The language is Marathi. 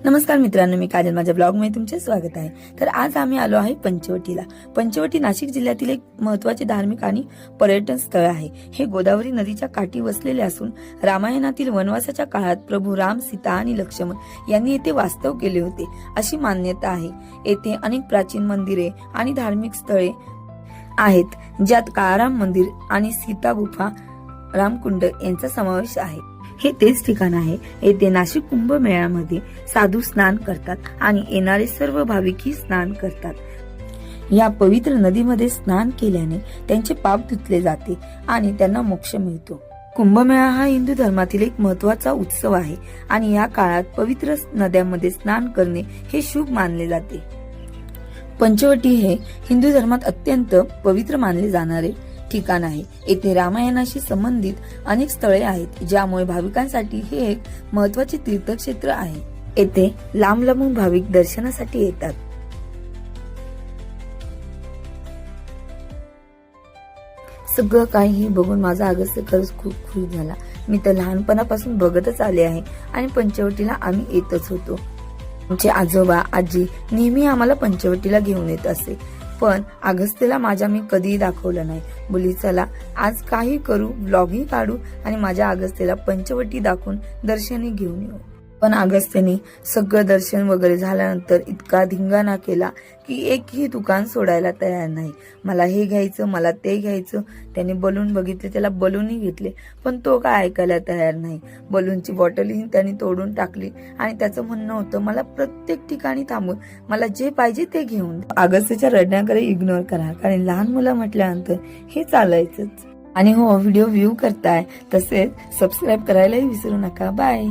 नमस्कार मित्रांनो मी काजल. माझ्या ब्लॉगमध्ये तुमचे स्वागत आहे. तर आज आम्ही आलो आहे पंचवटीला. पंचवटी नाशिक जिल्ह्यातील एक महत्त्वाचे धार्मिक आणि पर्यटन स्थळ आहे. हे गोदावरी नदीच्या काठी वसलेले असून रामायणातील वनवासाच्या काळात प्रभू राम सीता आणि लक्ष्मण यांनी येथे वास्तव केले होते अशी मान्यता आहे. येथे अनेक प्राचीन मंदिरे आणि धार्मिक स्थळे आहेत ज्यात काळाराम मंदिर आणि सीता गुफा रामकुंड यांचा समावेश आहे. हे तेच ठिकाण आहे. येथे नाशिक कुंभमेळ्यामध्ये साधू स्नान करतात आणि येणारे सर्व भाविकही स्नान करतात. या पवित्र नदीमध्ये स्नान केल्याने त्यांचे पाप धुतले जाते आणि त्यांना मोक्ष मिळतो. कुंभमेळा हा हिंदू धर्मातील एक महत्त्वाचा उत्सव आहे आणि या काळात पवित्र नद्यांमध्ये स्नान करणे हे शुभ मानले जाते. पंचवटी हे हिंदू धर्मात अत्यंत पवित्र मानले जाणारे ठिकाण आहे. येथे रामायणाशी संबंधित अनेक स्थळे आहेत ज्यामुळे भाविकांसाठी हे एक महत्त्वाचे तीर्थक्षेत्र आहे. येथे लांब लांबून भाविक दर्शनासाठी येतात. सगळं काही हे बघून माझा अगस्त खरंच खूप खुश झाला. मी तर लहानपणापासून बघतच आले आहे आणि पंचवटीला आम्ही येतच होतो. आमचे आजोबा आजी नेहमी आम्हाला पंचवटीला घेऊन येत असे. पण अगस्त्यला माझ्या मी कधीही दाखवलं नाही. बोली चला आज काही करू ब्लॉगही काढू आणि माझ्या अगस्त्यला पंचवटी दाखवून दर्शनी घेऊन येऊ. पण अगस्त्यनी सगळं दर्शन वगैरे झाल्यानंतर इतका धिंगाणा केला की एकही दुकान सोडायला तयार नाही. मला हे घ्यायचं मला ते घ्यायचं. त्याने बलून बघितले त्याला बलूनही घेतले पण तो काय ऐकायला तयार नाही. बलूनची बॉटलही त्याने तोडून टाकली आणि त्याचं म्हणणं होतं मला प्रत्येक ठिकाणी थांबून मला जे पाहिजे ते घेऊन द्या. अगस्त्यच्या रडण्याकडे इग्नोर करा कारण लहान मुलं म्हटल्यानंतर हे चालायचंच. आणि हो व्हिडिओ व्ह्यू करताय तसेच सबस्क्राईब करायलाही विसरू नका. बाय